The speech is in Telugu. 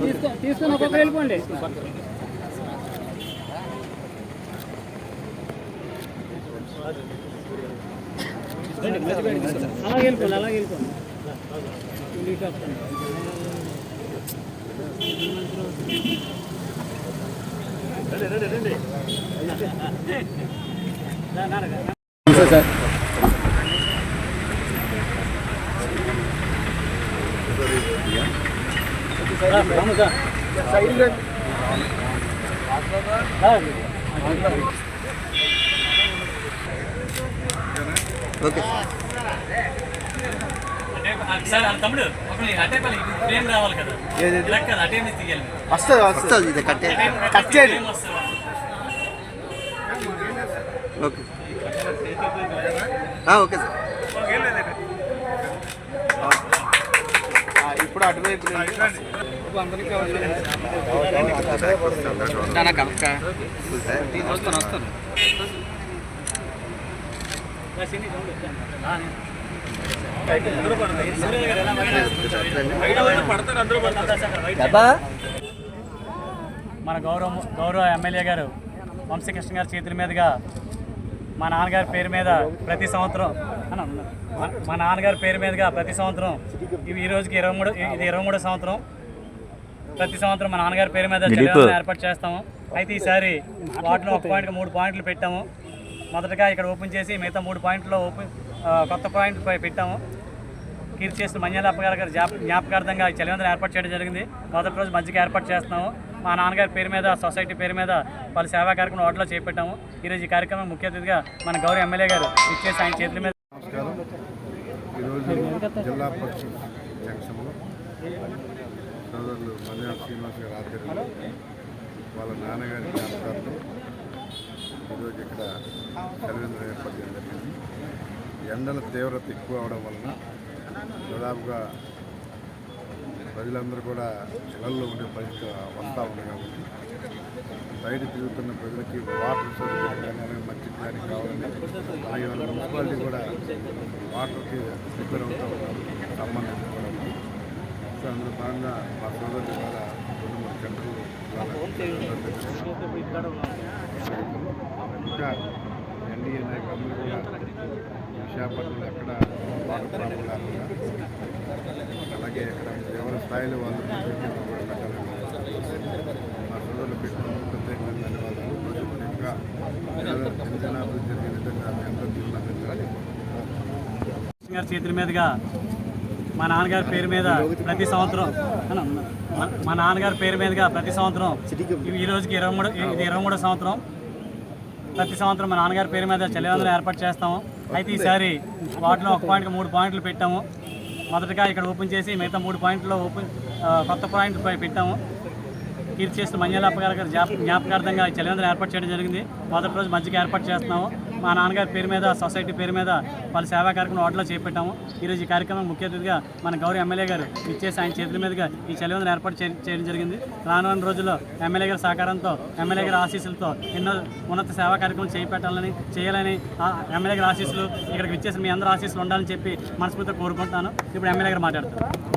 తీసుకో తీసుకొని ఒక్కొక్క వెళ్ళిపోండి అలాగే వెళ్ళిపోండి అలాగే వెళ్ళిపోండి. ఇటు వస్తాను. రా, రా, తీయాలి. వస్తుంది వస్తుంది ఇది కట్టే కట్ చేయండి వస్తుంది. ఓకే. ఆ, ఓకే సార్. ఇప్పుడు అటువైపు వస్తాను వస్తాను మన గౌరవ గౌరవ ఎమ్మెల్యే గారు వంశీకృష్ణ గారి చేతుల మీదుగా మా నాన్నగారి పేరు మీద ప్రతి సంవత్సరం మా- నాన్నగారి పేరు మీదుగా ప్రతి సంవత్సరం ఇవి ఈ రోజుకి ఇరవై మూడు ఇది ఇరవై మూడో సంవత్సరం. ప్రతి సంవత్సరం మా నాన్నగారి పేరు మీద చలివేంద్రం ఏర్పాటు చేస్తాము. అయితే ఈసారి వాటిలో ఒక పాయింట్కి మూడు పాయింట్లు పెట్టాము. మొదటగా ఇక్కడ ఓపెన్ చేసి మిగతా మూడు పాయింట్లో ఓపెన్ కొత్త పాయింట్ పెట్టాము. కీర్తి చేసిన మంజాలప్ప గారి గారి జ్ఞాప- జ్ఞాపకార్థంగా ఈ చలివేంద్రం ఏర్పాటు చేయడం జరిగింది. మొదటి రోజు మధ్యకి ఏర్పాటు చేస్తున్నాము. మా నాన్నగారి పేరు మీద సొసైటీ పేరు మీద పలు సేవా కార్యక్రమం వాటిలో చేపట్టాము. ఈరోజు ఈ కార్యక్రమం ముఖ్య అతిథిగా మన గౌరవ ఎమ్మెల్యే గారు ఇచ్చేసి ఆయన చేతుల మీద నమస్కారం. ఈరోజు జిల్లా పరిషత్ సోదరులు మల్యాల శ్రీనివాస్ గారి ఆధ్వర్యంలో వాళ్ళ నాన్నగారి జ్ఞాపకార్థం ఈరోజు ఇక్కడ సెలవింద్రం ఏర్పాటు చేయడం జరిగింది. ఎండల తీవ్రత ఎక్కువ అవడం వలన దాదాపుగా ప్రజలందరూ కూడా ఇళ్ళలో ఉండే పరిస్థితి వస్తూ ఉంది కాబట్టి బయట తిరుగుతున్న ప్రజలకి వాటర్ సౌకర్యం కానీ మంచి కానీ కావాలని అలాగే వాళ్ళ మున్సిపాలిటీ కూడా వాటర్కి ప్రిపేర్ అవుతూ ఉన్నారు. సంబంధించి కూడా సో అందులో భాగంగా మా సోదరులు ద్వారా రెండు మూడు గంటలు ఇంకా ఎన్డీఏ నాయకులు కూడా విశాఖపట్నంలో ఎక్కడ వాటర్ ప్రాబ్లం లేకుండా అలాగే ఇక్కడ ఎవరి స్థాయిలో వాళ్ళు కూడా పెట్టాలని మా సోదరులు పెట్టిన ప్రత్యేకమైన ధన్యవాదాలు. మరి ఇంకా జనాభివృద్ధి జరిగే విధంగా మీ అందరూ చేతుల మీదుగా మా నాన్నగారి పేరు మీద ప్రతి సంవత్సరం మా- నాన్నగారి పేరు మీదుగా ప్రతి సంవత్సరం ఈ రోజుకి ఇరవై మూడు ఇది ఇరవై మూడో సంవత్సరం. ప్రతి సంవత్సరం మా నాన్నగారి పేరు మీద చలివేంద్రం ఏర్పాటు చేస్తాము. అయితే ఈసారి వాటిలో ఒక పాయింట్కి మూడు పాయింట్లు పెట్టాము. మొదటగా ఇక్కడ ఓపెన్ చేసి మిగతా మూడు పాయింట్లో ఓపెన్ కొత్త పాయింట్ పెట్టాము. కీర్తి చేసిన మంజాలప్ప గారి జ్ఞాపకార్థంగా ఈ చలివేంద్రం ఏర్పాటు చేయడం జరిగింది. మొదటి రోజు మధ్యకి ఏర్పాటు చేస్తున్నాము. మా నాన్నగారి పేరు మీద సొసైటీ పేరు మీద పలు సేవా కార్యక్రమం వాటిలో చేపెట్టాము. ఈరోజు ఈ కార్యక్రమం ముఖ్య అతిథిగా మన గౌరవ ఎమ్మెల్యే గారు ఇచ్చేసి ఆయన చేతుల మీదుగా ఈ చలివందను ఏర్పాటు చేయడం జరిగింది. రానున్న రోజుల్లో ఎమ్మెల్యే గారి సహకారంతో ఎమ్మెల్యే గారి ఆశీస్సులతో ఎన్నో ఉన్నత సేవా కార్యక్రమం చేపట్టాలని చేయాలని ఎమ్మెల్యే గారి ఆశీస్సులు ఇక్కడికి ఇచ్చేసి మీ అందరూ ఆశీస్సులు ఉండాలని చెప్పి మనస్ఫూర్తిగా కోరుకుంటున్నాను. ఇప్పుడు ఎమ్మెల్యే గారు మాట్లాడతారు.